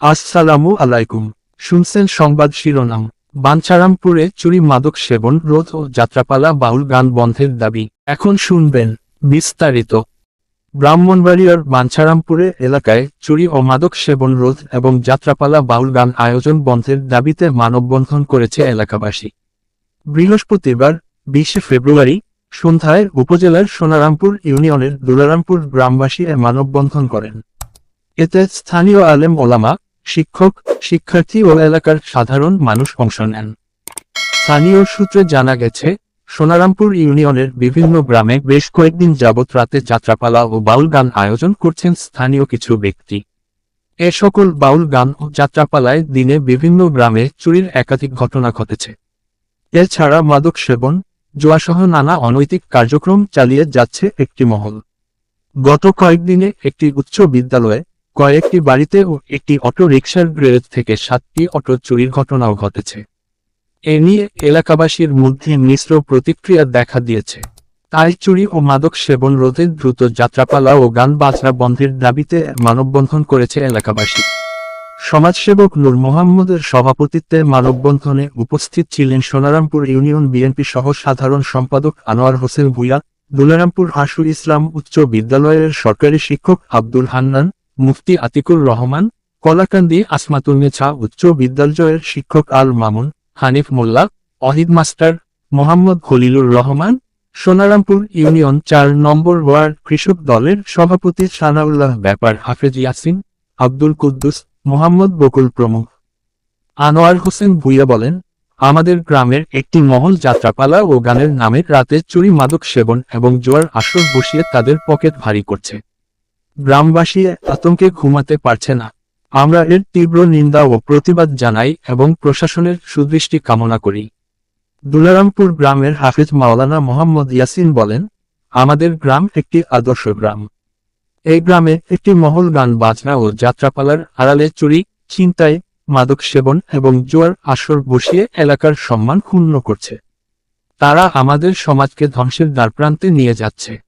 আসসালামু আলাইকুম। শুনছেন সংবাদ শিরোনাম। বাঞ্ছারামপুরে চুরি মাদক সেবন, রোধ ও যাত্রাপালা বাউল গান বন্ধের দাবি। এখন শুনবেন বিস্তারিত। ব্রাহ্মণবাড়িয়ার বাঞ্ছারামপুরে এলাকায় চুরি ও মাদক সেবন, রোধ এবং যাত্রাপালা বাউল গান আয়োজন বন্ধের দাবিতে মানববন্ধন করেছে এলাকাবাসী। বৃহস্পতিবার, বিশে ফেব্রুয়ারি, সন্ধ্যায় উপজেলার সোনারামপুর ইউনিয়নের দুলারামপুর গ্রামবাসী এ মানববন্ধন করেন। এতে স্থানীয় আলেম ওলামা শিক্ষক, শিক্ষার্থী ও এলাকার সাধারণ মানুষ অংশ নেন। স্থানীয় সূত্রে জানা গেছে, সোনারামপুর ইউনিয়নের বিভিন্ন গ্রামে বেশ কয়েকদিন যাবৎ রাতে যাত্রাপালা ও বাউল গান আয়োজন করছেন স্থানীয় কিছু ব্যক্তি। এ সকল বাউল গান ও যাত্রাপালায় দিনে বিভিন্ন গ্রামে চুরির একাধিক ঘটনা ঘটেছে। এছাড়া মাদক সেবন, জোয়াসহ নানা অনৈতিক কার্যক্রম চালিয়ে যাচ্ছে একটি মহল। গত কয়েকদিনে একটি উচ্চ বিদ্যালয়ে কয়েকটি বাড়িতে ও একটি অটো গ্রেড থেকে সাতটি অটো চুরির ঘটনাও ঘটেছে। এ নিয়ে এলাকাবাসীর মধ্যে মিশ্র প্রতিক্রিয়া দেখা দিয়েছে। তাই চুরি ও মাদক সেবন রোধে দ্রুত যাত্রাপালা ও গান বাজনা বন্ধের দাবিতে মানববন্ধন করেছে এলাকাবাসী। সমাজসেবক নূর মোহাম্মদের সভাপতিত্বে মানববন্ধনে উপস্থিত ছিলেন সোনারামপুর ইউনিয়ন বিএনপি সহ সাধারণ সম্পাদক আনোয়ার হোসেন ভুইয়া, দুলারামপুর হাসুর ইসলাম উচ্চ বিদ্যালয়ের সরকারি শিক্ষক আব্দুল হান্নান মুফতি আতিকুর রহমান, কলাকান্দি আসমাতুন্নেছা উচ্চ বিদ্যালয়ের শিক্ষক আল মামুন, হানিফ মোল্লা, অহিদ মাস্টার, মোহাম্মদ খলিলুর রহমান, সোনারামপুর ইউনিয়ন চার নম্বর ওয়ার্ড কৃষক দলের সভাপতি সানাউল্লাহ ব্যাপার হাফেজ ইয়াসিন, আব্দুল কুদ্দুস, মোহাম্মদ বকুল প্রমুখ। আনোয়ার হোসেন ভুইয়া বলেন, আমাদের গ্রামের একটি মহল যাত্রাপালা ও গানের নামে রাতে চুরি মাদক সেবন এবং জোয়ার আসর বসিয়ে তাদের পকেট ভারী করছে। গ্রামবাসী আতঙ্কে ঘুমাতে পারছে না। আমরা এর তীব্র নিন্দা ও প্রতিবাদ জানাই এবং প্রশাসনের সুদৃষ্টি কামনা করি। দুলারামপুর গ্রামের হাফিজ মাওলানা মোহাম্মদ ইয়াসিন বলেন, আমাদের গ্রাম একটি আদর্শ গ্রাম। এই গ্রামে একটি মহল গান বাজনা ও যাত্রাপালার আড়ালে চুরি, ছিনতাই, মাদক সেবন এবং জোয়ার আসর বসিয়ে এলাকার সম্মান ক্ষুণ্ণ করছে। তারা আমাদের সমাজকে ধ্বংসের দ্বারপ্রান্তে নিয়ে যাচ্ছে।